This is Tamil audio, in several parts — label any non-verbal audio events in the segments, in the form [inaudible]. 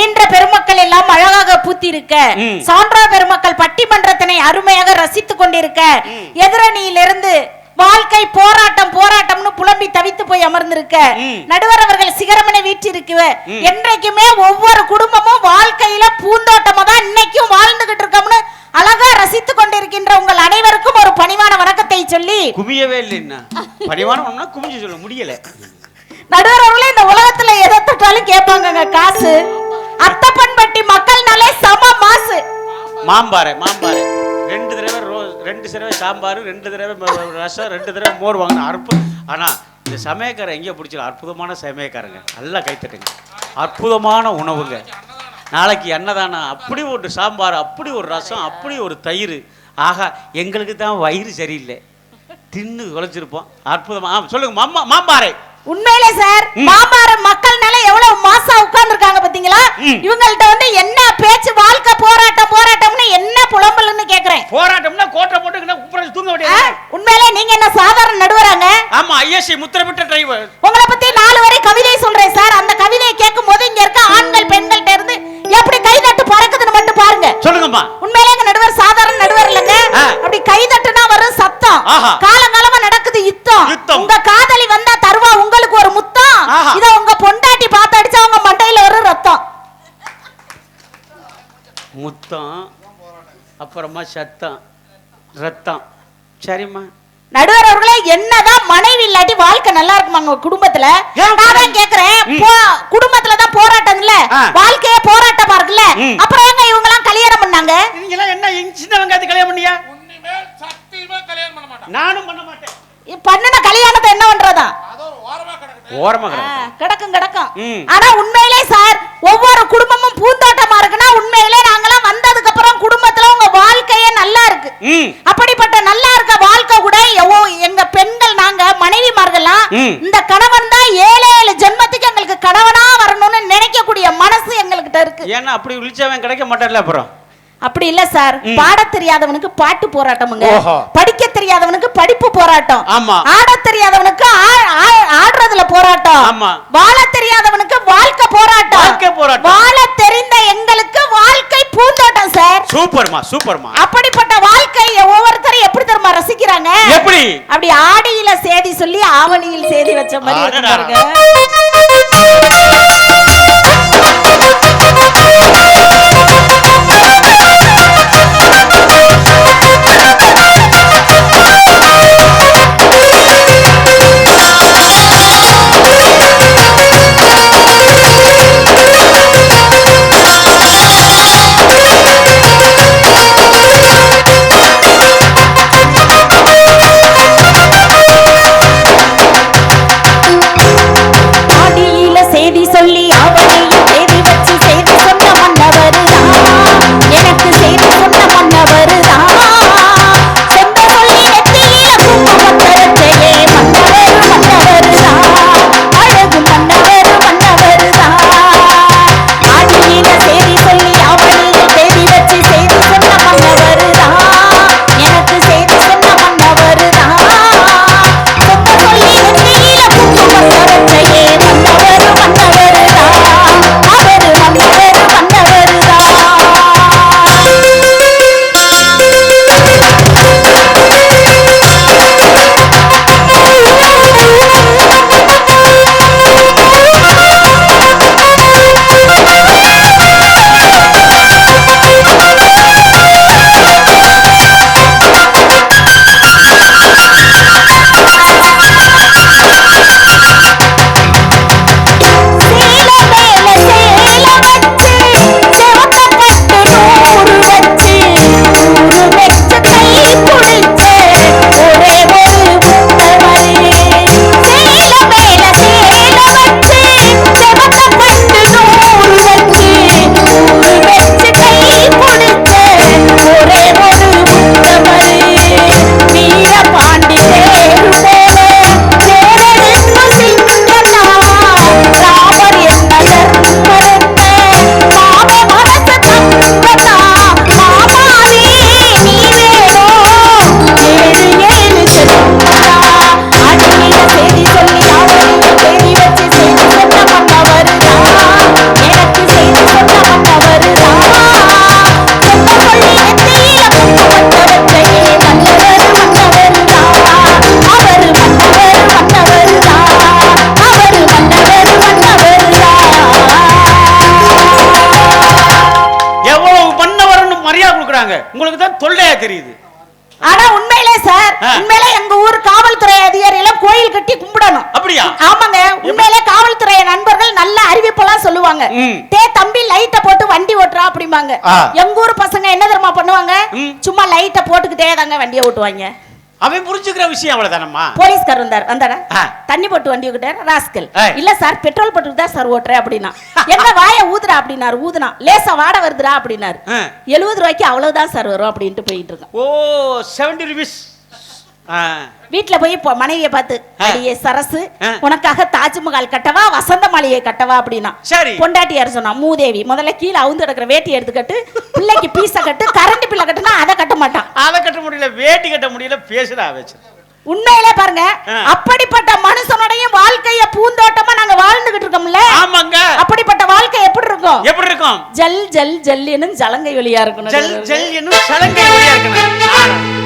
ஈன்ற பெருமக்கள் எல்லாம் அழகாக பூத்திருக்க. சான்றா பெருமக்கள் பட்டிமன்றத்தினை அருமையாக ரசித்துக் கொண்டிருக்க. எதிரணியிலிருந்து வாழ்க்கை போராட்டம் போராட்டம்னு புலம்பி தவித்து போய் அமர்ந்திருக்க. நடுவர் அவர்கள் சிகரமனை வீற்றிருக்குவ. என்றைக்குமே ஒவ்வொரு குடும்பமும் வாழ்க்கையில பூந்தோட்டமா தான் இன்னைக்கும் வாழ்ந்துகிட்டு இருக்கோம்னு அழகா ரசித்துக் கொண்டிருக்கின்ற உங்கள் அனைவருக்கும் ஒரு பணிவான வணக்கத்தை சொல்லி குமியவே இல்லை பணிவான குமிஞ்சு சொல்ல முடியல. நடுவர் அவர்களே இந்த உலகத்துல எதை தொட்டாலும் கேட்பாங்க காசு. அத்தப்பன்பட்டி மக்கள்னாலே சம மாசு. மாம்பாறை மாம்பாறை. ரெண்டு தடவை ரோ ரெண்டு தடவை சாம்பார் ரெண்டு தடவை ரசம் ரெண்டு தடவை மோர் வாங்கின அற்புதம் ஆனா இந்த சமயக்காரன் எங்கே பிடிச்சிடும் அற்புதமான சமயக்காரங்க. நல்லா கைத்தட்டுங்க அற்புதமான உணவுங்க. நாளைக்கு அன்னதானம் அப்படி ஒரு சாம்பார் அப்படி ஒரு ரசம் அப்படி ஒரு தயிர். ஆகா எங்களுக்கு தான் வயிறு சரியில்லை. தின்னு குலைச்சிருப்போம் அற்புதமாக ஆ, சொல்லுங்க மாமா மாம்பாறை. உண்மையிலே சார் மாமார மக்கள்னால எவ்வளவு மாசா உட்கார்ந்து இருக்காங்க பாத்தீங்களா. இவங்கள்ட்ட வந்து என்ன பேச்சு வாழ்க்கை போராட்டம் போராட்டம்னு என்ன புலம்பல்னு கேக்குறேன். போராட்டம்னா கோட்டை போட்டு குப்புறம் தூங்க முடியாது உண்மையிலே நீங்க என்ன சாதாரண நடுவராங்க? ஆமா ஐஎஸ்சி முத்திரமிட்ட டிரைவர் உங்களை பத்தி நாலு வரை கவிதை சொல்றேன் சார். அந்த கவிதையை கேட்கும் போது இங்க இருக்க ஆண்கள் பெண்கள்ட்ட இருந்து எப்படி கைதட்டு பறக்குதுன்னு மட்டும் பாருங்க. சொல்லுங்கம்மா. உண்மையிலே எங்க நடுவர் சாதாரண நடுவர் இல்லைங்க. அப்படி கைதட்டுனா வரும் சத்தம். காலங்காலமா நடக்குது யுத்தம். உங்க காதலி வந்தா அப்புறமா சத்தம் ரத்தம். சரிம்மா. நடுவர் அவர்களே என்னதான் மனைவி இல்லாட்டி வாழ்க்கை நல்லா இருக்குமாங்க உங்க குடும்பத்துல? நான் தான் கேக்குறேன். குடும்பத்துல தான் போராட்டம் இல்ல. வாழ்க்கையே போராட்டமா இருக்குல்ல. அப்புறம் ஏங்க இவங்க எல்லாம் கல்யாணம் பண்ணாங்க? நீங்களாம் என்ன இங்க சின்ன வெங்காயத்து கல்யாணம் பண்ணியா? உன்னிமேல் சத்தியமா கல்யாணம் பண்ண மாட்டான். நானும் பண்ண மாட்டேன். பண்ணுன கல்யாணத்தை என்ன பண்றதா? அதோ ஓரமா கிடக்கும் கிடக்கும். ஆனா உண்மையிலே சார் ஒவ்வொரு குடும்பமும் பூந்தோட்டமா இருக்குன்னா உண்மையிலே நாங்கெல்லாம் வந்ததுக்கு அப்புறம் குடும்பத்துல உங்க வாழ்க்கையே நல்லா இருக்கு அப்படிப்பட்ட நல்லா இருக்க வாழ்க்கை கூட எங்க பெண்கள் நாங்க மனைவிமார்கள்லாம் ம். இந்த கணவன் தான் ஏழு ஏழு ஜென்மத்துக்கு எங்களுக்கு கணவனா வரணும்னு நினைக்கக்கூடிய மனசு எங்ககிட்ட இருக்கு. ஏன்னா அப்படி விழிச்சவன் கிடைக்க மாட்டான்ல அப்புறம். அப்படி இல்ல சார். பாட தெரியாதவனுக்கு பாட்டு போராட்டமுங்க. படிக்க தெரியாதவனுக்கு படிப்பு போராட்டம். ஆமா. ஆட தெரியாதவனுக்கு ஆடுறதுல போராட்டம். ஆமா. வாழ தெரியாதவனுக்கு வாழ்க்கை போராட்டம். வாழ தெரிந்த எங்களுக்கு வாழ்க்கை பூந்தோட்டம் சார். சூப்பர்மா சூப்பர்மா அப்படிப்பட்ட வாழ்க்கையை ஒவ்வொருத்தரும் எப்படி தெரியுமா ரசிக்கிறாங்க எப்படி அப்படி ஆடியில சேதி சொல்லி ஆவணியில் சேதி வச்ச மாதிரி. பாருங்க எங்க ஊர் பசங்க என்ன தெரியுமா பண்ணுவாங்க. சும்மா லைட்ட போட்டுக்கிட்டே தாங்க வண்டியை ஓட்டுவாங்க. அவன் புரிஞ்சுக்கிற விஷயம் அவ்வளவுதானம்மா? போலீஸ்கார் வந்தார். வந்தாரா. தண்ணி போட்டு வண்டி ஓட்டார் ராஸ்கல். இல்ல சார் பெட்ரோல் போட்டு தான் சார் ஓட்டுறேன் அப்படின்னா. [laughs] என்ன வாய ஊதுறா அப்படின்னாரு ஊதுனா. லேசா வாட வருதுடா அப்படின்னாரு. எழுபது ரூபாய்க்கு அவ்வளவுதான் சார் வரும் அப்படின்ட்டு போயிட்டு இருக்கோம் ஓ செவன்டி ருபீஸ் வீட்ல போய் மனைவியை பார்த்து. அடியே சரசு. உனக்காக தாஜ்மஹால் கட்டவா வசந்த மாளிகை கட்டவா? அப்படின்னா சரி. பொண்டாட்டி யார் சொன்னா மூதேவி முதல்ல கீழே அவுந்து கிடக்குற வேட்டி எடுத்துக்கட்டு பிள்ளைக்கு பீஸ கட்டு கரண்ட் பிள்ளை கட்டுனா அதை கட்ட மாட்டான். அதை கட்ட முடியல வேட்டி கட்ட முடியல பேசுடா வச்சு உண்மையிலே பாருங்க. அப்படிப்பட்ட மனுஷனுடைய வாழ்க்கைய பூந்தோட்டமா நாங்க வாழ்ந்துகிட்டு இருக்கோம்ல? ஆமாங்க. அப்படிப்பட்ட வாழ்க்கை எப்படி இருக்கும்? எப்படி இருக்கும்? ஜல் ஜல் ஜல்லின்னு ஜலங்கை வழியா இருக்கணும். ஜல் ஜல் என்னும் சலங்கை வழியா இருக்கணும்.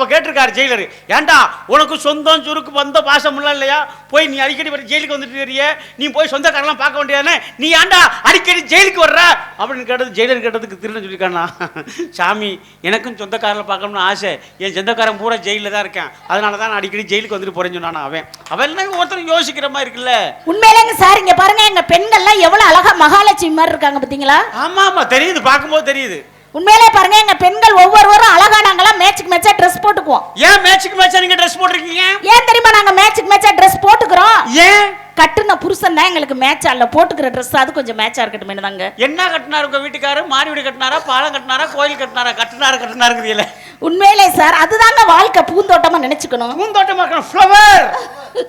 அவ கேட்டிருக்காரு ஜெயிலர். ஏன்டா உனக்கு சொந்தம் சுருக்கு வந்த பாசம் எல்லாம் இல்லையா? போய் நீ அடிக்கடி வர ஜெயிலுக்கு வந்துட்டு இருக்கியே நீ போய் சொந்தக்காரெல்லாம் பார்க்க வேண்டியதானே? நீ ஏன்டா அடிக்கடி ஜெயிலுக்கு வர்ற? அப்படின்னு கேட்டது ஜெயிலர் கேட்டதுக்கு திருடன் சொல்லியிருக்கானா? [laughs] சாமி எனக்கும் சொந்தக்காரங்களை பார்க்கணும்னு ஆசை. என் சொந்தக்காரன் பூரா ஜெயிலில் தான் இருக்கேன். அதனால தான் நான் அடிக்கடி ஜெயிலுக்கு வந்துட்டு போறேன்னு சொன்னானா அவன். அவன் ஒருத்தர் யோசிக்கிற மாதிரி இருக்குல்ல. உண்மையிலேங்க சார் இங்க பாருங்க எங்க பெண்கள்லாம் எவ்வளவு அழகா மகாலட்சுமி மாதிரி இருக்காங்க பாத்தீங்களா? ஆமா ஆமா தெரியுது பார்க்கும்போது தெரியுது. உண்மையிலே பாருங்க எங்க பெண்கள் ஒவ்வொருவரும் அழகானாங்களாம் மேட்சுக்கு மேட்சா ட்ரெஸ் போட்டுக்குவோம். ஏன் மேட்சுக்கு மேட்சா நீங்க ட்ரெஸ் போட்டிருக்கீங்க? ஏன் தெரியுமா நாங்க மேட்சுக்கு மேட்சா ட்ரெஸ் போட்டுக்கிறோம்? ஏன்? கட்டுன புருஷன் தான் எங்களுக்கு மேட்ச் அல்ல போட்டுக்கிற ட்ரெஸ் அது கொஞ்சம் மேட்சா இருக்கட்டும் தாங்க என்ன கட்டினாரு உங்க வீட்டுக்காரு? மாடி வீடு கட்டினாரா? பாலம் கட்டினாரா? கோயில் கட்டினாரா? கட்டினாரு கட்டினாருங்கிறீங்களே உண்மையிலே சார் அதுதாங்க வாழ்க்கை பூந்தோட்டமா நினைச்சுக்கணும். பூந்தோட்டம் ஃப்ளவர்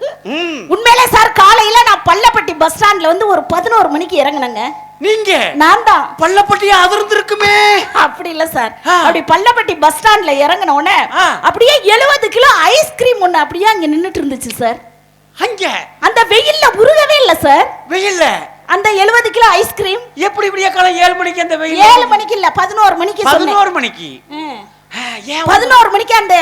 [laughs] உண்மையிலே சார் காலையில நான் பள்ளப்பட்டி பஸ் ஸ்டாண்ட்ல வந்து ஒரு பதினோரு மணிக்கு இறங்குனேங்க. நீங்க? நான் தான் பள்ளப்பட்டியா அதிர்ந்திருக்குமே. அப்படி இல்ல சார். அப்படி பள்ளப்பட்டி பஸ் ஸ்டாண்ட்ல இறங்கின உடனே. அப்படியே எழுபது கிலோ ஐஸ்கிரீம் ஒண்ணு அப்படியே அங்க நின்னுட்டு இருந்துச்சு சார். அங்க? அந்த வெயில்ல உருகவே இல்ல சார். வெயில்ல? அந்த எழுபது கிலோ ஐஸ்கிரீம் எப்படி இப்படியே காலம் ஏழு மணிக்கு அந்த வெயில் ஏழு மணிக்கு இல்ல பதினோரு மணிக்கு பதினோரு மணிக்கு? பதினோரு மணிக்கு அந்த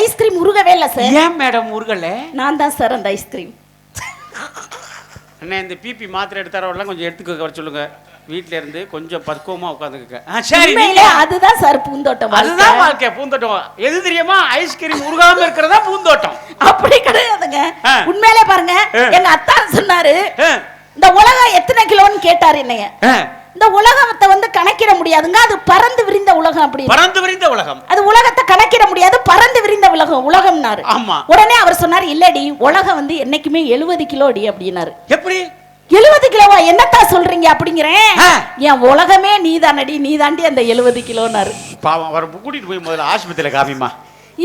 ஐஸ்கிரீம் உருகவே இல்ல சார். ஏன் மேடம் முருகல நான் தான் சார் அந்த ஐஸ்கிரீம் அண்ணே இந்த பிபி மாத்திரை எடுத்தாரெல்லாம் கொஞ்சம் எடுத்துக்க வர சொல்லுங்க. வீட்ல இருந்து கொஞ்சம் பக்குவமா உட்காந்துக்க சரி அதுதான் சார் பூந்தோட்டம் அதுதான் வாழ்க்கை. பூந்தோட்டம். எது தெரியுமா? ஐஸ்கிரீம் உருகாம இருக்கிறதா பூந்தோட்டம்? அப்படி கிடையாதுங்க. உண்மையிலே பாருங்க. எங்க அத்தான் சொன்னாரு இந்த உலகம் எத்தனை கிலோன்னு கேட்டாரு என்னைய. இந்த உலகத்தை வந்து கணக்கிட முடியாதுங்க. அது பறந்து விரிந்த உலகம் அப்படி பறந்து விரிந்த உலகம். அது உலகத்தை கணக்கிட முடியாது பறந்து விரிந்த உலகம் உலகம்னாரு. ஆமா. உடனே அவர் சொன்னார் இல்லடி உலகம் வந்து என்னைக்குமே எழுபது கிலோ அடி அப்படின்னாரு. எப்படி? எழுபது கிலோவா? என்னத்தா சொல்றீங்க அப்படிங்கிறேன். என் உலகமே நீதானடி நீதாண்டி அந்த எழுபது கிலோனாரு. பாவம் அவரை கூட்டிட்டு போய் முதல்ல ஆஸ்பத்திரியில காமிமா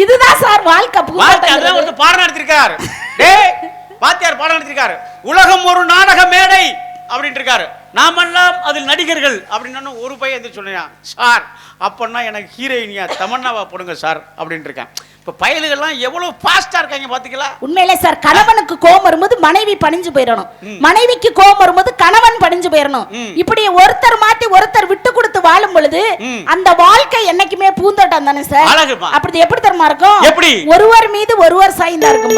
இதுதான் சார் வாழ்க்கை. ஒருத்தர் பாடம் நடத்திருக்காரு. டேய் வாத்தியார் பாடம் நடத்திருக்காரு. உலகம் ஒரு நாடக மேடை அப்படின்ட்டு இருக்காரு. நாமெல்லாம் அதில் நடிகர்கள் அப்படின்னு ஒரு பையன் எந்திரிச்சு சொன்னான் சார் அப்பன்னா எனக்கு ஹீரோயினியா தமன்னாவா போடுங்க சார் அப்படின்ட்டு இருக்கேன் இப்போ பயலுகள்லாம் எவ்வளவு ஃபாஸ்டா இருக்காங்க பாத்தீங்களா உண்மையிலே சார் கணவனுக்கு கோபம் வரும்போது மனைவி பணிஞ்சு போயிடணும் மனைவிக்கு கோபம் வரும்போது கணவன் பணிஞ்சு போயிடணும். இப்படி ஒருத்தர் மாத்தி ஒருத்தர் விட்டு கொடுத்து வாழும் பொழுது. அந்த வாழ்க்கை என்னைக்குமே பூந்தோட்டம் தானே சார். அப்படி எப்படி தரமா இருக்கும் எப்படி? ஒருவர் மீது ஒருவர் சாய்ந்தா இருக்கும்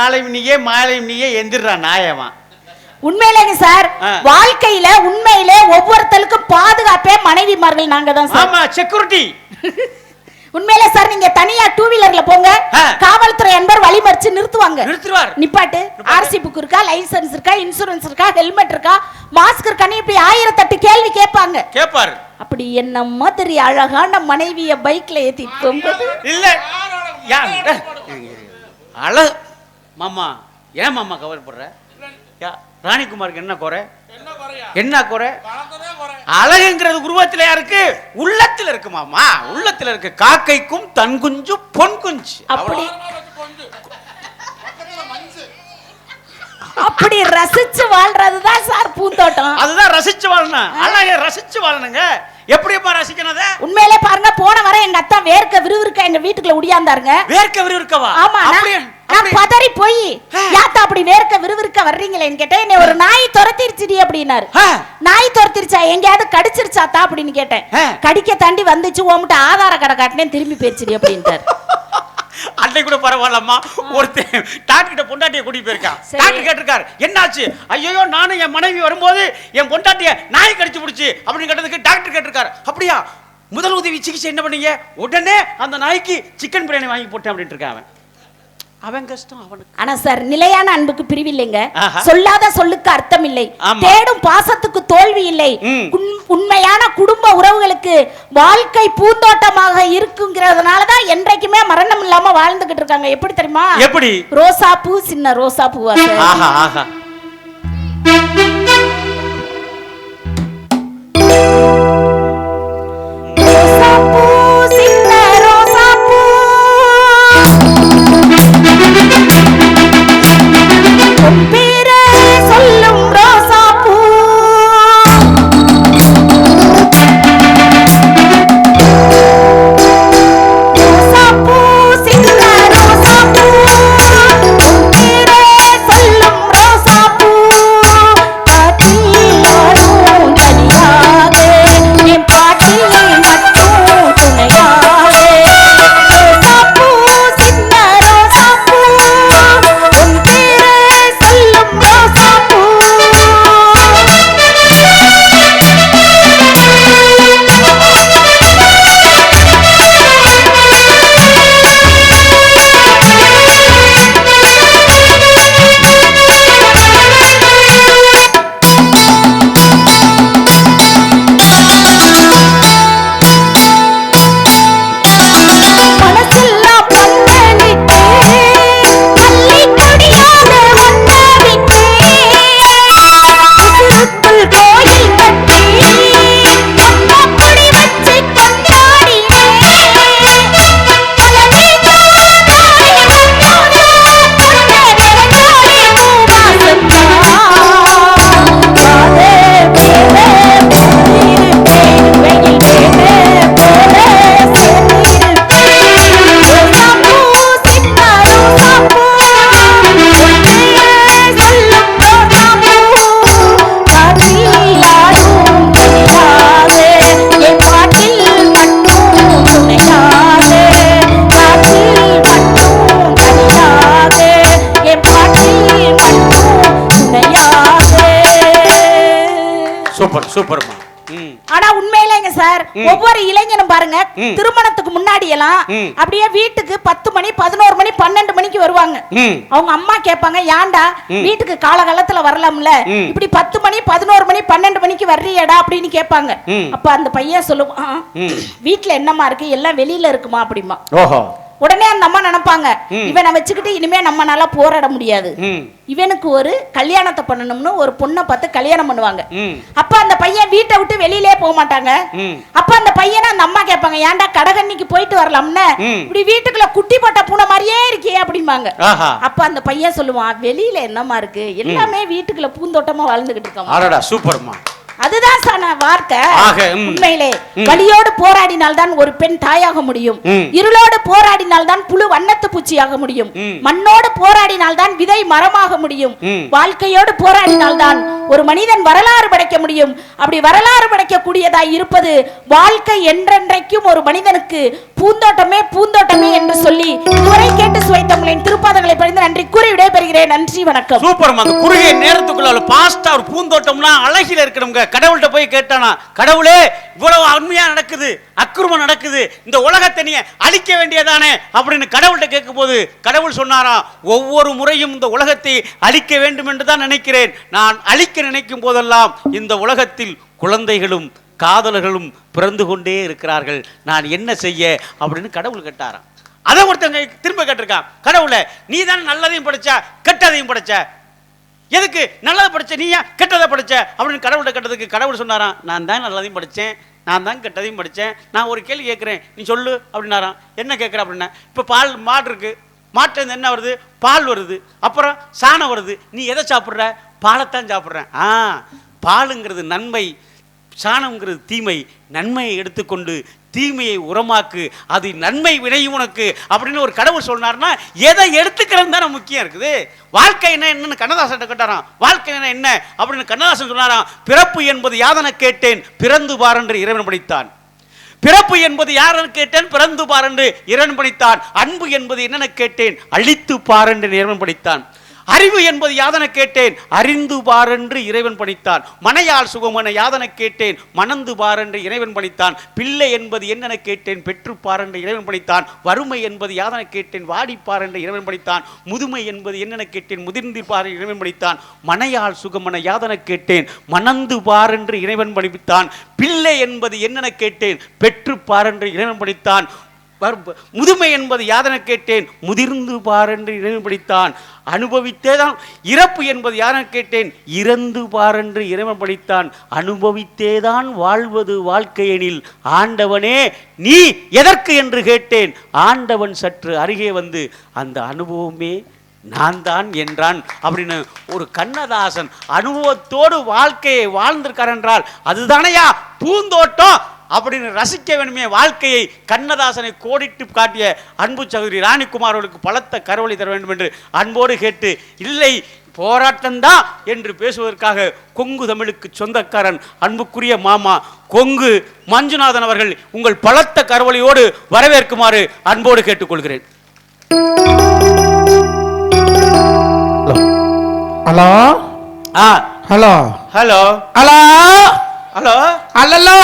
இங்கேயே காலை நீயே மாலை நீயே எந்திரான் நாயவன். உண்மையிலேங்க சார். வாழ்க்கையில உண்மையிலே ஒவ்வொருத்தருக்கும் பாதுகாப்பே மனைவிமார்கள் நாங்க தான் சார். ஆமா செக்யூரிட்டி [laughs] உண்மையிலே சார் நீங்க தனியா டூ வீலர்ல போங்க. காவல்துறை என்பர் வழிமறிச்சு நிறுத்துவாங்க. நிறுத்துவார் நிப்பாட்டு. ஆர்சி புக் இருக்கா லைசென்ஸ் இருக்கா இன்சூரன்ஸ் இருக்கா ஹெல்மெட் இருக்கா மாஸ்க் இருக்கான்னு இப்படி ஆயிரத்தெட்டு கேள்வி கேட்பாங்க. கேப்பாரு அப்படி என்ன மாதிரி அழகான மனைவிய பைக்ல போகும்போது? இல்ல. அழ மாமா ஏன் மாமா கவலைப்படுற? யா, ராணிகுமாருக்கு என்ன குறை? என்ன குறை? அழகுங்கிறது உருவத்துல இருக்கு உள்ளத்துல இருக்கு மாமா. உள்ளத்துல இருக்கு காக்கைக்கும் தன் குஞ்சு பொன் குஞ்சு. அப்படி அப்படி ரசிச்சு வாழ்றதுதான் சார் பூந்தோட்டம். அதுதான் ரசிச்சு வாழணும். அழகை ரசிச்சு வாழணுங்க. எப்படிப்பா ரசிக்கணும் அதை? உண்மையிலே பாருங்க போன வர எங்க அத்தா வேர்க்க விறுவிறுக்க எங்க வீட்டுக்குள்ள உடியாந்தாருங்க வேர்க்க விறுவிறுக்கவா? ஆமா நான்-. பதறி போய். யாத்தா அப்படி வேர்க்க விறுவிறுக்க வர்றீங்களேன்னு கேட்டேன். என்னை ஒரு நாய் துரத்திருச்சுடி அப்படின்னாரு. நாய் துரத்திருச்சா? எங்கேயாவது கடிச்சிருச்சாத்தா? அப்படின்னு கேட்டேன். கடிக்க தாண்டி வந்துச்சு உன்கிட்ட ஆதார கடை காட்டினேன் திரும்பி போயிருச்சுடி அப்படின்ட்டாரு. [laughs] அன்னை கூட பரவாயில்லம்மா. ஒருத்தன் டாக்டர் கிட்ட பொண்டாட்டியை கூட்டிட்டு போயிருக்கான். டாக்டர் கேட்டிருக்காரு. என்னாச்சு? ஐயோ நானும் என் மனைவி வரும்போது என் பொண்டாட்டிய நாய் கடிச்சு பிடிச்சு அப்படின்னு கேட்டதுக்கு டாக்டர் கேட்டிருக்காரு. அப்படியா? முதல் உதவி சிகிச்சை என்ன பண்ணீங்க? உடனே அந்த நாய்க்கு சிக்கன் பிரியாணி வாங்கி போட்டேன் அப்படின்ட்டு இருக்கான் அவன் கஷ்டம் அவனுக்கு. ஆனா சார் நிலையான அன்புக்கு பிரிவில்லைங்க. சொல்லாத சொல்லுக்கு அர்த்தம் இல்லை. தேடும் பாசத்துக்கு தோல்வி இல்லை. உண்மையான குடும்ப உறவுகளுக்கு வாழ்க்கை பூந்தோட்டமாக இருக்குங்கிறதுனால தான் என்றைக்குமே மரணம் இல்லாம வாழ்ந்துகிட்டு இருக்காங்க. எப்படி தெரியுமா? எப்படி? ரோசா பூ சின்ன ரோசா பூவா ஆனா உண்மையிலேங்க சார் ஒவ்வொரு இளைஞனும் பாருங்க. திருமணத்துக்கு முன்னாடி எல்லாம். அப்படியே வீட்டுக்கு பத்து மணி பதினோரு மணி பன்னெண்டு மணிக்கு வருவாங்க. அவங்க அம்மா கேட்பாங்க ஏன்டா வீட்டுக்கு காலகாலத்துல வரலாம்ல. இப்படி பத்து மணி பதினோரு மணி பன்னெண்டு மணிக்கு வர்றியடா? அப்படின்னு கேட்பாங்க. அப்ப அந்த பையன் சொல்லுவான் "ஆ, ம். வீட்டுல என்னம்மா இருக்கு? எல்லாம் வெளியில இருக்குமா? அப்படிமா ஓஹோ. உடனே அந்த அம்மா நினைப்பாங்க. இவனை வச்சுக்கிட்டு இனிமே நம்மனால போராட முடியாது. இவனுக்கு ஒரு கல்யாணத்தை பண்ணணும்னு ஒரு பொண்ணை பார்த்து கல்யாணம் பண்ணுவாங்க. அப்ப அந்த பையன் வீட்டை விட்டு வெளியிலே போக மாட்டாங்க. அப்ப அந்த பையனை அந்த அம்மா கேட்பாங்க ஏன்டா கடகண்ணிக்கு போயிட்டு வரலாம்னு. இப்படி வீட்டுக்குள்ள குட்டி போட்ட பூனை மாதிரியே இருக்கே அப்படிம்பாங்க. அப்ப அந்த பையன் சொல்லுவான் வெளியில என்னமா இருக்கு? எல்லாமே வீட்டுக்குள்ள பூந்தோட்டமா வாழ்ந்துகிட்டு இருக்கோம் ஆடடா சூப்பர்மா. அதுதான் சான வார்த்தை. உண்மையிலே ம். வலியோடு போராடினால்தான் ஒரு பெண் தாயாக முடியும். இருளோடு போராடினால்தான் புழு வண்ணத்து பூச்சியாக முடியும். மண்ணோடு போராடினால்தான் விதை மரமாக முடியும். வாழ்க்கையோடு போராடினால்தான் ஒரு மனிதன் வரலாறு படைக்க முடியும் அப்படி வரலாறு படைக்க கூடியதாய் இருப்பது வாழ்க்கை என்றென்றைக்கும் ஒரு மனிதனுக்கு பூந்தோட்டமே பூந்தோட்டமே என்று சொல்லி இதுவரை கேட்டு சுவைத்தவங்களின் திருப்பாதங்களை பறிந்து நன்றி கூறி விடைபெறுகிறேன் நன்றி வணக்கம் சூப்பர்மா அந்த குறுகிய நேரத்துக்குள்ள பாஸ்டா ஒரு பூந்தோட்டம்னா அழகில இருக்கணுங்க கடவுள்கிட்ட போய் கேட்டானா கடவுளே இவ்வளவு அருமையா நடக்குது அக்கிரமம் நடக்குது இந்த உலகத்தை நீ அழிக்க வேண்டியதானே? அப்படின்னு கடவுள்கிட்ட கேட்கும்போது கடவுள் சொன்னாராம் ஒவ்வொரு முறையும் இந்த உலகத்தை அழிக்க வேண்டும் என்று தான் நினைக்கிறேன். நான் அழிக்க நினைக்கும் போதெல்லாம் இந்த உலகத்தில் குழந்தைகளும் காதலர்களும் பிறந்து கொண்டே இருக்கிறார்கள். நான் என்ன செய்ய? அப்படின்னு கடவுள் கேட்டாராம். அதை ஒருத்தங்க திரும்ப கேட்டிருக்கான். கடவுளே நீ தான் நல்லதையும் படிச்ச கெட்டதையும் படிச்ச எதுக்கு? நல்லதை படிச்ச நீ ஏன் கெட்டதை படிச்ச. அப்படின்னு கடவுள்கிட்ட கெட்டதுக்கு கடவுள் சொன்னாராம் நான் தான் நல்லதையும் படித்தேன் நான் தான் கெட்டதையும் படித்தேன் நான் ஒரு கேள்வி கேட்குறேன். நீ சொல்லு அப்படின்னாராம். என்ன கேட்குற? அப்படின்னா இப்போ பால் மாடு இருக்கு. மாட்டிலேருந்து என்ன வருது? பால் வருது. அப்புறம் சாணம் வருது. நீ எதை சாப்பிட்ற? பாலைத்தான் சாப்பிட்றேன். ஆ பாலுங்கிறது நன்மை. சாணம்ங்கிறது தீமை. நன்மையை எடுத்துக்கொண்டு தீமையை உரமாக்கு அது நன்மை விளையும் உனக்கு அப்படின்னு ஒரு கடவுள் சொன்னார்னா எதை எடுத்துக்கிறது தானே முக்கியம் இருக்குது. வாழ்க்கை என்ன என்னன்னு கண்ணதாசன் கேட்டாராம். வாழ்க்கை என்ன என்ன அப்படின்னு கண்ணதாசன் சொன்னாராம். பிறப்பு என்பது யாதனை கேட்டேன் பிறந்து பார் என்று இறைவன் படித்தான். பிறப்பு என்பது யாரன் கேட்டேன் பிறந்து பார் என்று இறைவன் படித்தான். அன்பு என்பது என்னென்ன கேட்டேன் அழித்து பார் என்று இறைவன் படித்தான். அறிவு என்பது யாதன கேட்டேன்? அறிந்து பாரென்று இறைவன் பணித்தான். மனையால் சுகமென யாதன கேட்டேன்? மணந்து பாரென்று இறைவன் பணித்தான். பிள்ளை என்பது என்னென கேட்டேன்? பெற்று பாரென்று இறைவன் பணித்தான். வறுமை என்பது யாதன கேட்டேன்? வாடிப்பார் என்று இறைவன் பணித்தான். முதுமை என்பது என்னென கேட்டேன்? முதிர்ந்து பார் இறைவன் பணித்தான். மனையால் சுகமென யாதன கேட்டேன்? மணந்து பாரென்று இறைவன் பணித்தான். பிள்ளை என்பது என்னென கேட்டேன்? பெற்று பாரென்று இறைவன் பணித்தான். முதுமை என்பது யாதனை கேட்டேன்? முதிர்ந்து பாரென்று இறைவன் படித்தான் அனுபவித்தே தான் இறப்பு என்பது யாதனை கேட்டேன்? இறந்து பாரென்று இறைவன் படித்தான் அனுபவித்தே தான் வாழ்வது வாழ்க்கையெனில். ஆண்டவனே நீ எதற்கு என்று கேட்டேன்? ஆண்டவன் சற்று அருகே வந்து அந்த அனுபவமே நான் தான் என்றான். அப்படின்னு ஒரு கண்ணதாசன் அனுபவத்தோடு வாழ்க்கையை வாழ்ந்திருக்கார் என்றால் அதுதானையா? பூந்தோட்டம் அப்படின்னு ரசிக்க வேணுமே வாழ்க்கையை கண்ணதாசனை கோடிட்டு காட்டிய அன்பு சகோதரி ராணிக்குமார் அவர்களுக்கு பலத்த கரவழி தர வேண்டும் என்று அன்போடு கேட்டு இல்லை போராட்டம்தான் என்று பேசுவதற்காக கொங்கு தமிழுக்கு சொந்தக்காரன் அன்புக்குரிய மாமா கொங்கு மஞ்சுநாதன் அவர்கள் உங்கள் பலத்த கரவழியோடு வரவேற்குமாறு அன்போடு கேட்டுக்கொள்கிறேன். Hello. Hello. Hello. Hello. Hello. Hello.